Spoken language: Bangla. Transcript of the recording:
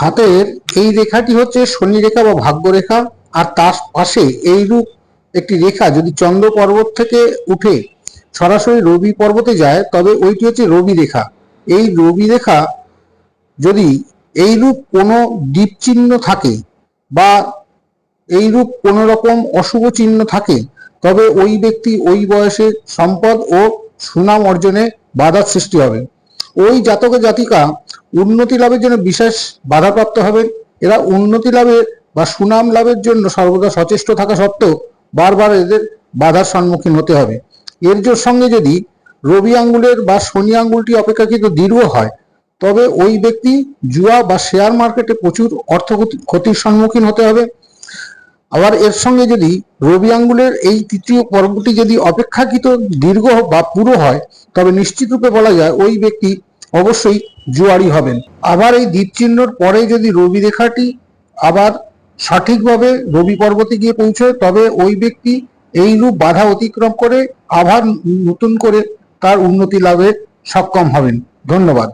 হাতের এই রেখাটি হচ্ছে শনি রেখা বা ভাগ্য রেখা আর তার পাশে এইরূপ একটি রেখা যদি চন্দ্র পর্বত থেকে উঠে সরাসরি রবি পর্বতে যায়, তবে ওইটি হচ্ছে রবি রেখা। এই রবি রেখা যদি এইরূপ কোনো দ্বীপ চিহ্ন থাকে বা এইরূপ কোনো রকম অশুভ চিহ্ন থাকে, তবে ওই ব্যক্তি ওই বয়সে সম্পদ ও সুনাম অর্জনে বাধার সৃষ্টি হবে। ওই জাতক জাতিকা উন্নতি লাভের জন্য বিশেষ বাধাপ্রাপ্ত হবেন। এরা উন্নতি লাভের বা সুনাম লাভের জন্য সর্বদা সচেষ্ট থাকা সত্ত্বেও বারবার এদের বাধার সম্মুখীন হতে হবে। এর সঙ্গে যদি রবি আঙ্গুলের বা শনি আঙ্গুলটি অপেক্ষাকৃত দীর্ঘ হয়, তবে ওই ব্যক্তি জুয়া বা শেয়ার মার্কেটে প্রচুর অর্থ ক্ষতির সম্মুখীন হতে হবে। আবার এর সঙ্গে যদি রবি আঙ্গুলের এই তৃতীয় পর্বটি যদি অপেক্ষাকৃত দীর্ঘ বা পুরো হয়, তবে নিশ্চিতরূপে বলা যায় ওই ব্যক্তি অবশ্যই জুয়ারি হবেন। আবার এই দ্বীপচিহ্নর পরে যদি রবি রেখাটি আবার সঠিকভাবে রবি পর্বতে গিয়ে পৌঁছয়, তবে ওই ব্যক্তি এই রূপ বাধা অতিক্রম করে আবার নতুন করে তার উন্নতি লাভে সক্ষম হবেন। ধন্যবাদ।